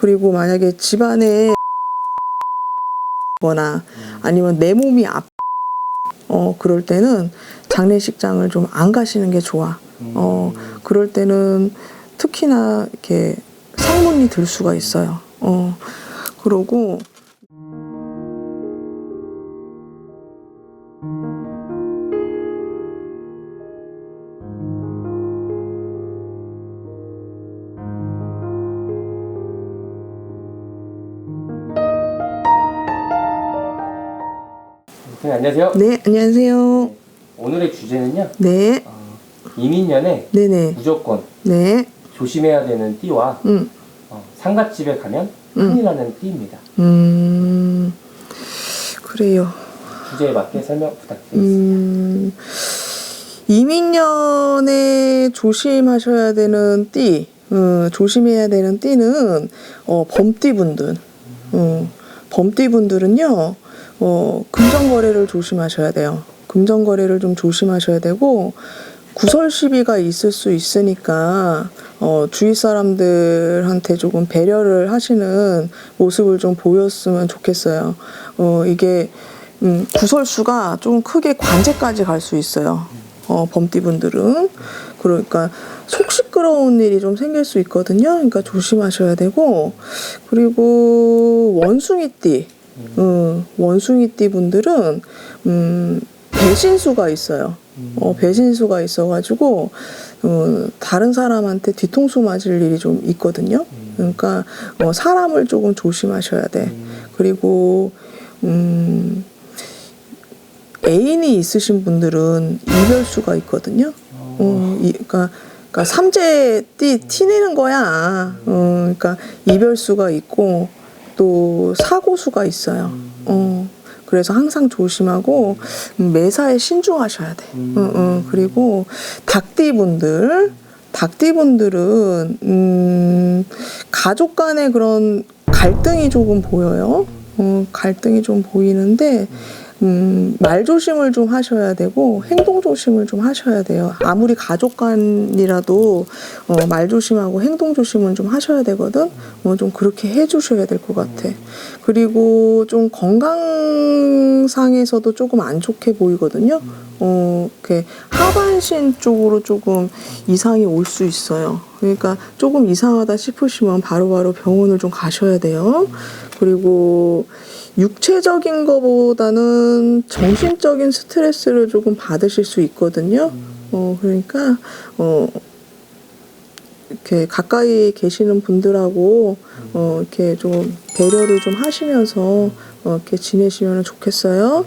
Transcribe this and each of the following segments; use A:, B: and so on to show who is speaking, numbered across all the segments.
A: 그리고 만약에 집안에 거나 아니면 내 몸이 아파 어 그럴 때는 장례식장을 좀 안 가시는 게 좋아. 어 그럴 때는 특히나 이렇게 상문이 들 수가 있어요. 어 그러고
B: 네, 안녕하세요.
A: 네 안녕하세요.
B: 오늘의 주제는요.
A: 네
B: 어, 이민년에
A: 네네
B: 무조건
A: 네
B: 조심해야 되는 띠와
A: 음.
B: 어, 상갓집에 가면
A: 음.
B: 큰일 나는 띠입니다.
A: 음, 그래요.
B: 주제에 맞게 설명 부탁드리겠습니다.
A: 음, 이민년에 조심하셔야 되는 띠, 어, 조심해야 되는 띠는, 어, 범띠분들. 어, 범띠분들은요, 어, 금전거래를 조심하셔야 돼요. 금전거래를 좀 조심하셔야 되고, 구설 시비가 있을 수 있으니까 어, 주위 사람들한테 조금 배려를 하시는 모습을 좀 보였으면 좋겠어요. 어, 이게 음, 구설수가 좀 크게 관제까지 갈 수 있어요. 어, 범띠분들은 그러니까 속 시끄러운 일이 좀 생길 수 있거든요. 그러니까 조심하셔야 되고 그리고 원숭이띠, 음, 원숭이띠 분들은 음, 배신수가 있어요. 어, 배신수가 있어가지고 어, 다른 사람한테 뒤통수 맞을 일이 좀 있거든요. 그러니까 어, 사람을 조금 조심하셔야 돼. 그리고 음, 애인이 있으신 분들은 이별수가 있거든요. 어, 이, 그러니까, 그러니까 삼재 띠 티내는 거야. 어, 그러니까 이별수가 있고 또 사고수가 있어요. 어, 그래서 항상 조심하고 음, 매사에 신중하셔야 돼. 어, 어, 그리고 닭띠분들, 닭띠분들은 음, 가족 간의 그런 갈등이 조금 보여요. 어, 갈등이 좀 보이는데 음, 말 조심을 좀 하셔야 되고 행동 조심을 좀 하셔야 돼요. 아무리 가족 간이라도 어, 말 조심하고 행동 조심은 좀 하셔야 되거든. 어, 좀 그렇게 해주셔야 될 것 같아. 그리고 좀 건강상에서도 조금 안 좋게 보이거든요. 어, 이렇게 하반신 쪽으로 조금 이상이 올 수 있어요. 그러니까 조금 이상하다 싶으시면 바로바로 병원을 좀 가셔야 돼요. 그리고 육체적인 거보다는 정신적인 스트레스를 조금 받으실 수 있거든요. 어, 그러니까, 어, 이렇게 가까이 계시는 분들하고, 어, 이렇게 좀 배려를 좀 하시면서, 어, 이렇게 지내시면 좋겠어요.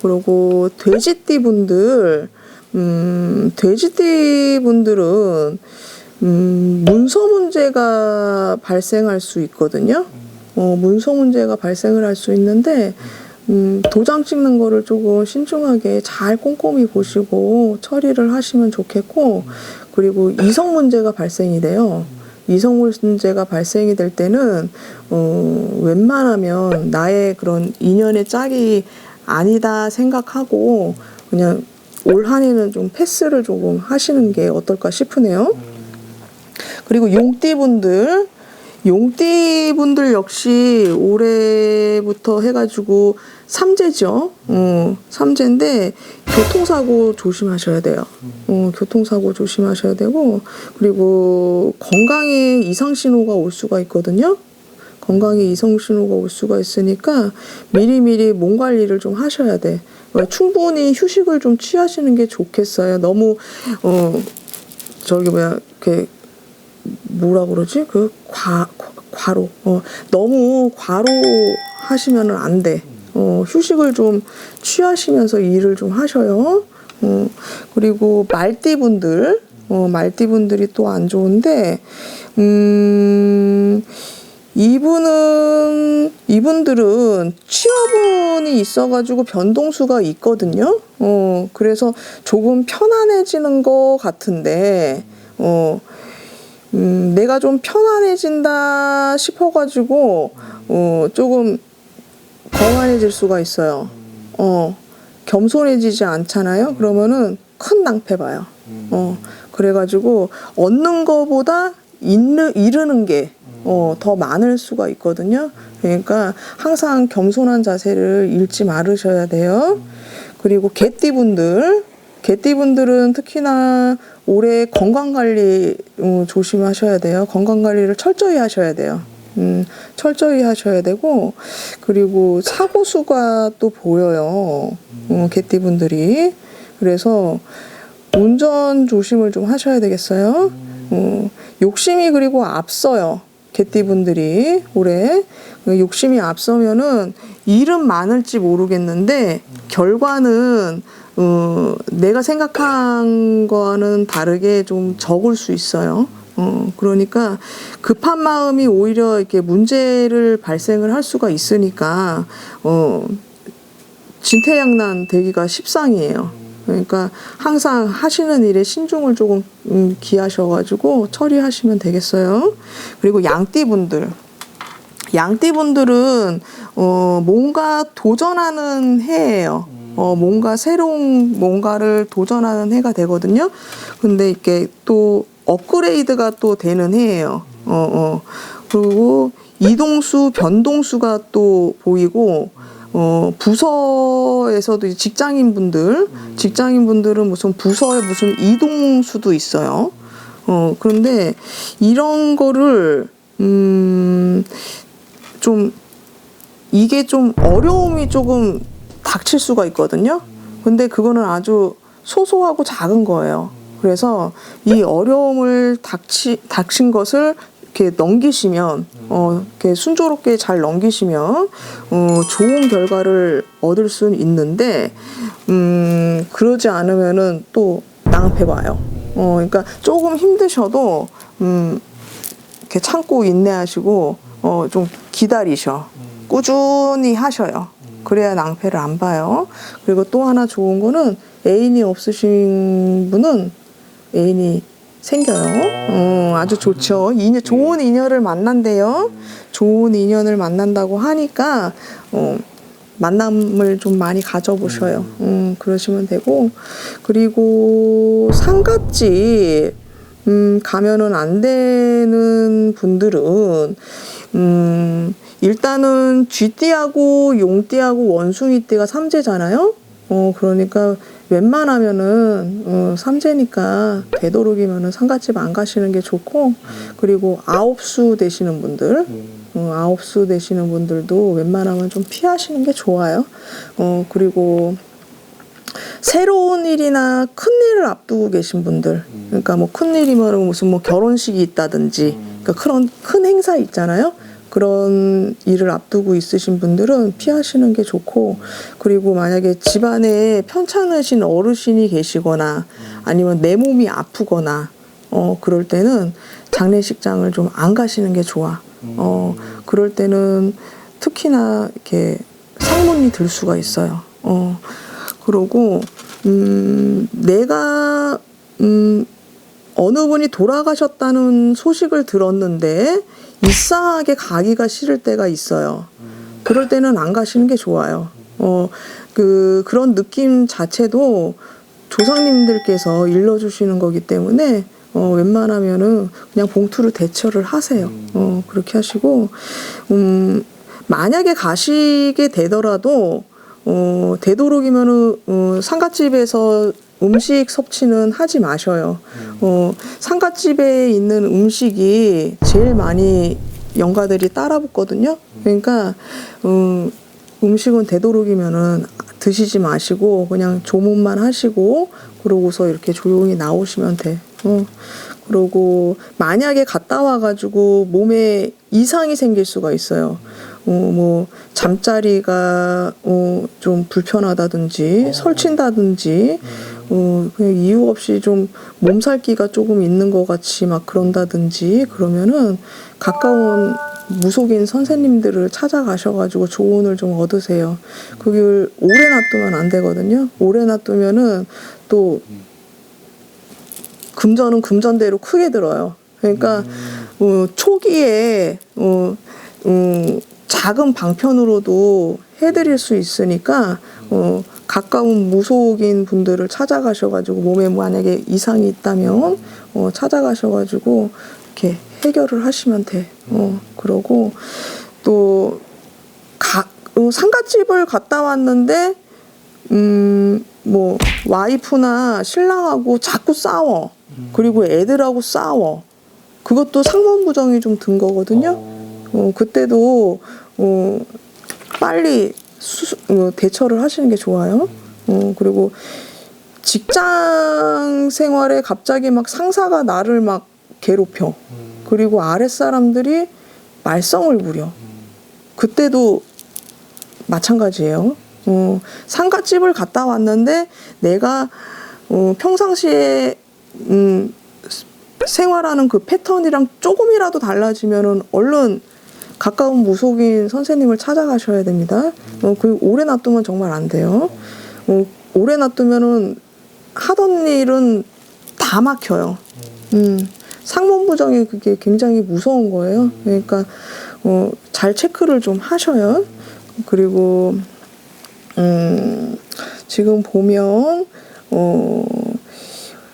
A: 그리고 돼지띠 분들, 음, 돼지띠 분들은, 음, 문서 문제가 발생할 수 있거든요. 어, 문서 문제가 발생을 할 수 있는데, 음, 도장 찍는 거를 조금 신중하게 잘 꼼꼼히 보시고 처리를 하시면 좋겠고, 그리고 이성 문제가 발생이 돼요. 이성 문제가 발생이 될 때는, 어, 웬만하면 나의 그런 인연의 짝이 아니다 생각하고, 그냥 올 한 해는 좀 패스를 조금 하시는 게 어떨까 싶으네요. 그리고 용띠분들, 용띠 분들 역시 올해부터 해가지고 삼재죠. 어, 삼재인데 교통사고 조심하셔야 돼요. 어, 교통사고 조심하셔야 되고 그리고 건강에 이상 신호가 올 수가 있거든요. 건강에 이성 신호가 올 수가 있으니까 미리미리 몸 관리를 좀 하셔야 돼. 어, 충분히 휴식을 좀 취하시는 게 좋겠어요. 너무 어 저기 뭐야 이렇게 뭐라 그러지? 그 과, 과- 과로. 어, 너무 과로 하시면은 안 돼. 어, 휴식을 좀 취하시면서 일을 좀 하셔요. 어, 그리고 말띠분들, 어, 말띠분들이 또 안 좋은데, 음, 이분은, 이분들은 취업운이 있어가지고 변동수가 있거든요. 어, 그래서 조금 편안해지는 것 같은데, 어, 음, 내가 좀 편안해진다 싶어가지고, 어, 조금 거만해질 수가 있어요. 어, 겸손해지지 않잖아요? 그러면은 큰 낭패 봐요. 어, 그래가지고, 얻는 거보다 잃는, 잃는 게, 어, 더 많을 수가 있거든요. 그러니까 항상 겸손한 자세를 잃지 말으셔야 돼요. 그리고 개띠분들, 개띠분들은 특히나 올해 건강 관리 어, 조심하셔야 돼요. 건강 관리를 철저히 하셔야 돼요. 음, 철저히 하셔야 되고 그리고 사고 수가 또 보여요. 어, 개띠분들이 그래서 운전 조심을 좀 하셔야 되겠어요. 어, 욕심이 그리고 앞서요. 개띠분들이 올해 그 욕심이 앞서면은 일은 많을지 모르겠는데 결과는 어, 내가 생각한 거와는 다르게 좀 적을 수 있어요. 어, 그러니까 급한 마음이 오히려 이렇게 문제를 발생을 할 수가 있으니까 어, 진퇴양난 되기가 십상이에요. 그러니까 항상 하시는 일에 신중을 조금 음, 기하셔가지고 처리하시면 되겠어요. 그리고 양띠분들. 양띠분들은 어, 뭔가 도전하는 해예요. 어, 뭔가 새로운 뭔가를 도전하는 해가 되거든요. 근데 이게 또 업그레이드가 또 되는 해예요. 어, 어. 그리고 이동수, 변동수가 또 보이고, 어, 부서에서도 직장인분들, 직장인분들은 무슨 부서에 무슨 이동수도 있어요. 어, 그런데 이런 거를, 음, 좀, 이게 좀 어려움이 조금 닥칠 수가 있거든요. 근데 그거는 아주 소소하고 작은 거예요. 그래서 이 어려움을 닥치, 닥친 것을 이렇게 넘기시면, 어, 이렇게 순조롭게 잘 넘기시면, 어, 좋은 결과를 얻을 수는 있는데, 음, 그러지 않으면은 또 낭패 봐요. 어, 그러니까 조금 힘드셔도, 음, 이렇게 참고 인내하시고, 어, 좀 기다리셔. 꾸준히 하셔요. 그래야 낭패를 안 봐요. 그리고 또 하나 좋은 거는 애인이 없으신 분은 애인이 생겨요. 어, 아주 좋죠. 인연, 좋은 인연을 만난대요. 좋은 인연을 만난다고 하니까, 어, 만남을 좀 많이 가져보셔요. 음, 그러시면 되고. 그리고 상갓집, 음, 가면은 안 되는 분들은, 음, 일단은 쥐띠하고 용띠하고 원숭이띠가 삼재잖아요. 어, 그러니까 웬만하면은 어, 삼재니까 되도록이면은 상갓집 안 가시는 게 좋고 그리고 아홉 수 되시는 분들 어, 아홉 수 되시는 분들도 웬만하면 좀 피하시는 게 좋아요. 어, 그리고 새로운 일이나 큰 일을 앞두고 계신 분들, 그러니까 뭐 큰 일이면 무슨 뭐 결혼식이 있다든지, 그러니까 그런 큰 행사 있잖아요. 그런 일을 앞두고 있으신 분들은 피하시는 게 좋고, 그리고 만약에 집안에 편찮으신 어르신이 계시거나, 아니면 내 몸이 아프거나, 어, 그럴 때는 장례식장을 좀 안 가시는 게 좋아. 어, 그럴 때는 특히나 이렇게 상문이 들 수가 있어요. 어, 그러고, 음, 내가, 음, 어느 분이 돌아가셨다는 소식을 들었는데, 이상하게 가기가 싫을 때가 있어요. 그럴 때는 안 가시는 게 좋아요. 어, 그, 그런 느낌 자체도 조상님들께서 일러주시는 거기 때문에, 어, 웬만하면은 그냥 봉투를 대처를 하세요. 어, 그렇게 하시고, 음, 만약에 가시게 되더라도, 어, 되도록이면은, 어, 상갓집에서 음식 섭취는 하지 마셔요. 어, 상갓집에 있는 음식이 제일 많이 영가들이 따라 붙거든요. 그러니까, 음, 음식은 되도록이면은 드시지 마시고 그냥 조문만 하시고 그러고서 이렇게 조용히 나오시면 돼. 어. 그러고 만약에 갔다 와가지고 몸에 이상이 생길 수가 있어요. 어, 뭐 잠자리가 어, 좀 불편하다든지 설친다든지 어, 그냥 이유 없이 좀 몸살기가 조금 있는 것 같이 막 그런다든지 그러면은 가까운 무속인 선생님들을 찾아가셔가지고 조언을 좀 얻으세요. 그걸 오래 놔두면 안 되거든요. 오래 놔두면은 또 금전은 금전대로 크게 들어요. 그러니까 어, 초기에 어, 음, 작은 방편으로도 해드릴 수 있으니까 어, 가까운 무속인 분들을 찾아가셔가지고 몸에 만약에 이상이 있다면 어, 찾아가셔가지고 이렇게 해결을 하시면 돼. 어, 그러고 또 가, 어, 상가집을 갔다 왔는데 음, 뭐 와이프나 신랑하고 자꾸 싸워. 그리고 애들하고 싸워. 그것도 상문 부정이 좀 든 거거든요.
B: 어,
A: 어, 그때도 어, 빨리 수, 어, 대처를 하시는 게 좋아요. 어, 그리고 직장 생활에 갑자기 막 상사가 나를 막 괴롭혀.
B: 음,
A: 그리고 아랫 사람들이 말썽을 부려. 그때도 마찬가지예요. 어, 상가집을 갔다 왔는데 내가 어, 평상시에 음, 생활하는 그 패턴이랑 조금이라도 달라지면은 얼른 가까운 무속인 선생님을 찾아가셔야 됩니다. 어, 그 오래 놔두면 정말 안 돼요. 어, 오래 놔두면은 하던 일은 다 막혀요. 음, 상문 부정이 그게 굉장히 무서운 거예요. 그러니까 어, 잘 체크를 좀 하셔요. 그리고 음, 지금 보면 어,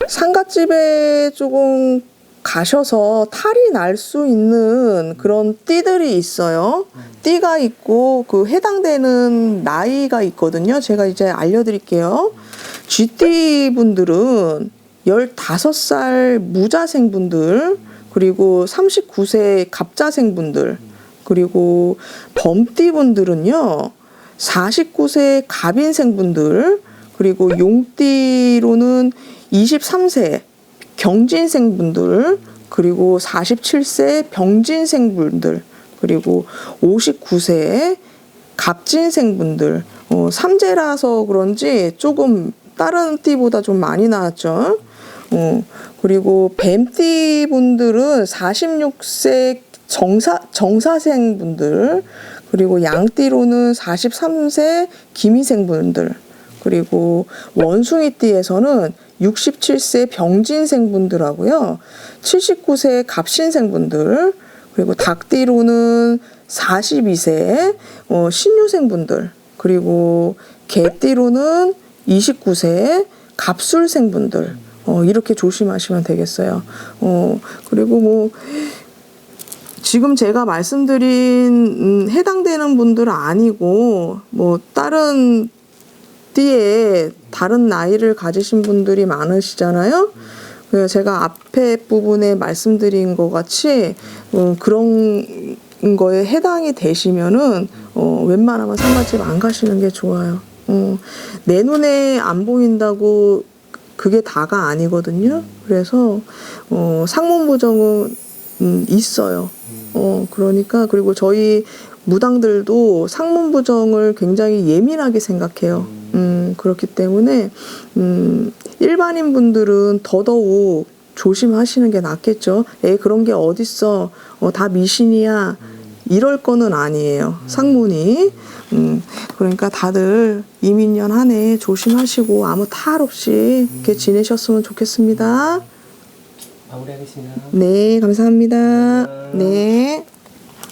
A: 상가집에 조금 가셔서 탈이 날 수 있는 그런 띠들이 있어요. 띠가 있고 그 해당되는 나이가 있거든요. 제가 이제 알려드릴게요. 쥐띠 분들은 15살 무자생 분들, 그리고 39세 갑자생 분들, 그리고 범띠 분들은요, 49세 갑인생 분들, 그리고 용띠로는 23세 경진생 분들, 그리고 47세 병진생 분들, 그리고 59세 갑진생 분들, 어, 삼재라서 그런지 조금 다른 띠보다 좀 많이 나왔죠. 어, 그리고 뱀띠 분들은 46세 정사, 정사생 분들, 그리고 양띠로는 43세 기미생 분들, 그리고 원숭이띠에서는 67세 병진생 분들하고요. 79세 갑신생 분들, 그리고 닭띠로는 42세 어, 신유생 분들, 그리고 개띠로는 29세 갑술생 분들, 어, 이렇게 조심하시면 되겠어요. 어, 그리고 뭐, 지금 제가 말씀드린 음, 해당되는 분들은 아니고 뭐 다른 띠에 다른 나이를 가지신 분들이 많으시잖아요. 그래서 제가 앞에 부분에 말씀드린 것 같이 어, 그런 거에 해당이 되시면은 어, 웬만하면 상가집 안 가시는 게 좋아요. 어, 내 눈에 안 보인다고 그게 다가 아니거든요. 그래서 어, 상문 부정은 음, 있어요. 어, 그러니까 그리고 저희 무당들도 상문 부정을 굉장히 예민하게 생각해요. 음, 그렇기 때문에 음, 일반인 분들은 더더욱 조심하시는 게 낫겠죠. 에 그런 게 어딨어? 어, 다 미신이야. 이럴 거는 아니에요. 상문이. 음, 그러니까 다들 이민년 한 해 조심하시고 아무 탈 없이 이렇게 지내셨으면 좋겠습니다.
B: 마무리하겠습니다.
A: 네, 감사합니다. 네.